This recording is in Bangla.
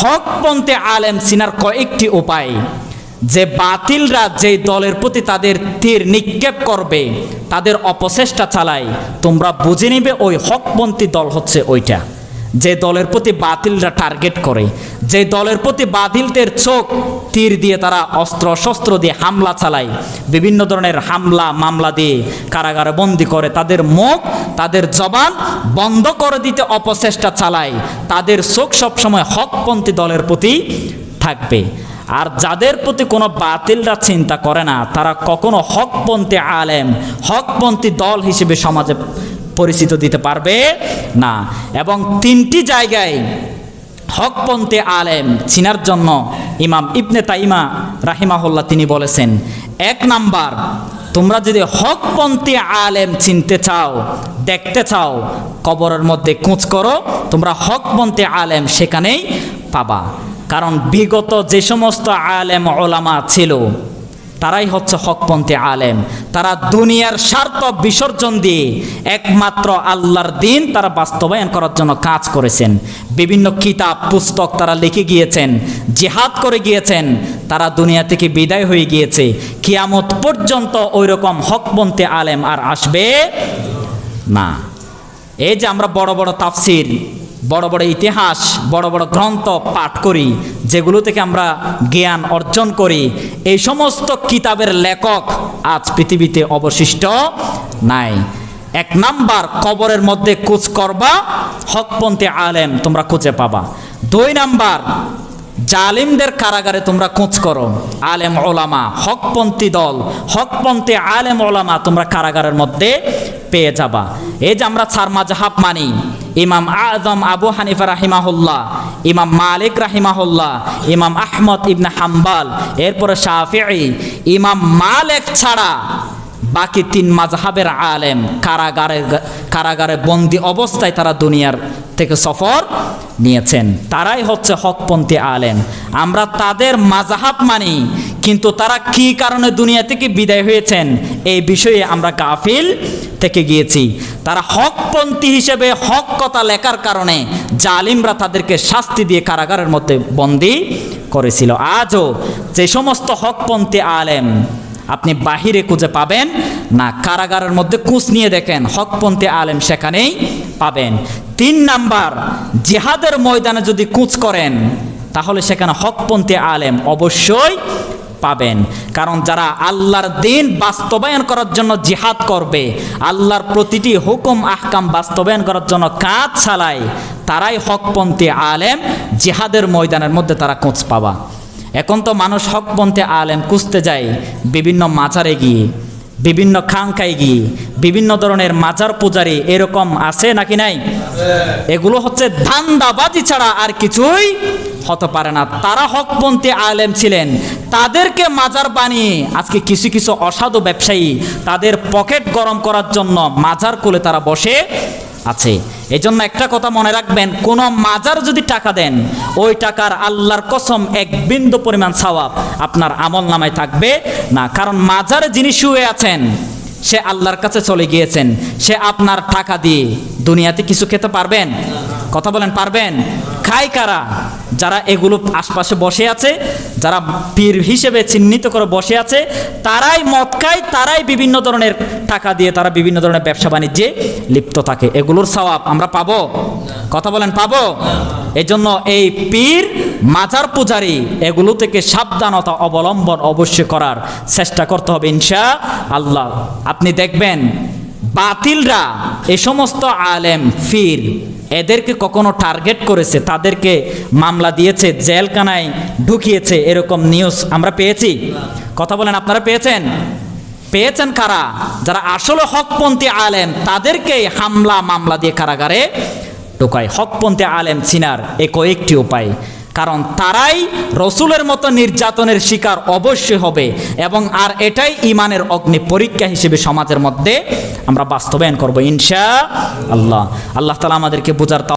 হকপন্থে আলেম চিনার কয়েকটি উপায়। যে বাতিলরা যেই দলের প্রতি তাদের তীর নিক্ষেপ করবে, তাদের অপচেষ্টা চালায়। তোমরা বুঝে নিবে ওই হকপন্থী দল হচ্ছে ওইটা। যে দলের প্রতি বাতিলরা টার্গেট করে, যে দলের প্রতি বাতিলদের চোখ তীর দিয়ে তারা অস্ত্র শস্ত্র দিয়ে হামলা চালায়, বিভিন্ন ধরনের হামলা মামলা দিয়ে কারাগারে বন্দি করে, তাদের মুখ, তাদের জবান বন্ধ করে দিতে অপচেষ্টা চালায়, তাদের চোখ সবসময় হকপন্থী দলের প্রতি থাকবে। আর যাদের প্রতি কোনো বাতিলরা চিন্তা করে না, তারা কখনো হকপন্থী আলেম, হকপন্থী দল হিসেবে সমাজে পরিচিত দিতে পারবে না। এবং তিনটি জায়গায় হকপন্থী আলেম চিনার জন্য ইমাম ইবনে তাইমা রাহিমাহুল্লাহ তিনি বলেছেন, এক নাম্বার, তোমরা যদি হকপন্থী আলেম চিনতে চাও, দেখতে চাও, কবরের মধ্যে কুঁচ করো, তোমরা হকপন্থী আলেম সেখানেই পাবা। কারণ বিগত যে সমস্ত আলেম ওলামা ছিল তারাই হচ্ছে হকপন্থী আলেম। তারা দুনিয়ার স্বার্থ বিসর্জন দিয়ে একমাত্র আল্লাহর দিন তারা বাস্তবায়ন করার জন্য কাজ করেছেন। বিভিন্ন কিতাব, পুস্তক তারা লিখে গিয়েছেন, জিহাদ করে গিয়েছেন, তারা দুনিয়া থেকে বিদায় হয়ে গিয়েছে। কিয়ামত পর্যন্ত ওই রকম হকপন্থী আলেম আর আসবে না। এই যে আমরা বড় বড় তাফসির বড় বড় ইতিহাস, বড় বড় গ্রন্থ পাঠ করি, যেগুলো থেকে আমরা জ্ঞান অর্জন করি। এই সমস্ত কিতাবের লেখক আজ পৃথিবীতে অবশিষ্ট নাই। এক নাম্বার কবরের মধ্যে কুচ করবা, হকপন্থী আলেম তোমরা খুঁজে পাবা। দুই নাম্বার জালিমদের কারাগারে তোমরা খোঁজ করো। আলেম ওলামা, হকপন্থী দল, হকপন্থী আলেম ওলামা তোমরা কারাগারের মধ্যে পেয়ে যাবা। এই যে আমরা ছার মাজাহাব মানি, ইমাম আজম আবু হানিফা রাহিমাহুল্লাহ, ইমাম মালিক রাহিমাহুল্লাহ, ইমাম আহমদ ইবনে হাম্বাল, এরপরে শাফিঈ, ইমাম মালিক ছাড়া বাকি তিন মাযহাবের আলেম কারাগারে কারাগারে বন্দি অবস্থায় তারা দুনিয়ার থেকে সফর নিয়েছেন। তারাই হচ্ছে হকপন্থী আলেম। আমরা তাদের মাজাহাব মানি, কিন্তু তারা কি কারণে দুনিয়া থেকে বিদায় হয়েছেন? এই বিষয়ে আমরা গাফিল থেকে গিয়েছি। তারা হকপন্থী হিসেবে হক কথা লেখার কারণে জালিমরা তাদেরকে শাস্তি দিয়ে কারাগারের মধ্যে বন্দি করেছিল। আজও যে সমস্ত হকপন্থী আলেম আপনি বাহিরে খুঁজে পাবেন, না কারাগারের মধ্যে কুচ নিয়ে দেখেন, হকপন্থী আলেম সেখানেই পাবেন। তিন নাম্বার, জিহাদের ময়দানে যদি কুচ করেন, তাহলে সেখানে হকপন্থী আলেম অবশ্যই পাবেন। কারণ যারা আল্লাহর দিন বাস্তবায়ন করার জন্য জিহাদ করবে, আল্লাহর প্রতিটি হুকুম, আহকাম বাস্তবায়ন করার জন্য কাজ চালায়, তারাই হকপন্থী আলেম জিহাদের ময়দানের মধ্যে তারা কোচ পাবা। এখন তো মানুষ হকপন্থে আলেম কুঁজতে যায়, বিভিন্ন মাজারে গিয়ে, বিভিন্ন খাঙ্কায় গিয়ে, বিভিন্ন ধরনের মাজার পূজারি এরকম আছে নাকি নাই? এগুলো হচ্ছে ধান্দাবাজি ছাড়া আর কিছুই হতে পারে না। তারা হকপন্থী আলেম ছিলেন। তাদেরকে মাজার বানিয়ে আজকে কিছু কিছু অসাধু ব্যবসায়ী তাদের পকেট গরম করার জন্য মাজার কোলে তারা বসে আছে। এই জন্য একটা কথা মনে রাখবেন, কোন মাজার যদি টাকা দেন, ওই টাকার আল্লাহর কসম এক বিন্দু পরিমাণ সওয়াব আপনার আমল নামায় থাকবে না। কারণ মাজার যিনি শুয়ে আছেন, সে আল্লাহর কাছে চলে গিয়েছেন, সে আপনার টাকা দিয়ে দুনিয়াতে কিছু খেতে পারবেন? কথা বলেন, পারবেন? খাই কারা? যারা এগুলো আশপাশে বসে আছে, যারা পীর হিসেবে চিহ্নিত করে বসে আছে, তারাই মদ খায়, তারাই বিভিন্ন ধরনের টাকা দিয়ে তারা বিভিন্ন ধরনের ব্যবসা বাণিজ্যে লিপ্ত থাকে। এগুলোর সওয়াব আমরা পাবো? কথা বলেন, পাবো? এই জন্য এই পীর, মাজার পূজারি, এগুলো থেকে সাবধানতা অবলম্বন অবশ্যই করার চেষ্টা করতে হবে ইনশা আল্লাহ আপনি দেখবেন, বাতিলরা, এ সমস্ত আলেম ফির এদেরকে কখনো টার্গেট করেছে, তাদেরকে মামলা দিয়েছে, জেলখানায় ঢুকিয়েছে, এরকম নিউজ আমরা পেয়েছি? কথা বলেন, আপনারা পেয়েছেন? পেয়েছেন কারা? যারা আসলে হকপন্থী আলেম, তাদেরকে হামলা মামলা দিয়ে কারাগারে ঢোকায়। হকপন্থী আলেম চিনার এ কয়েকটি উপায়। কারণ তারাই রসুলের মতো নির্যাতনের শিকার অবশ্যই হবে এবং আর এটাই ইমানের অগ্নি পরীক্ষা হিসেবে সমাজের মধ্যে আমরা বাস্তবায়ন করব, ইনশা আল্লাহ। আল্লাহ তালা আমাদেরকে বোঝার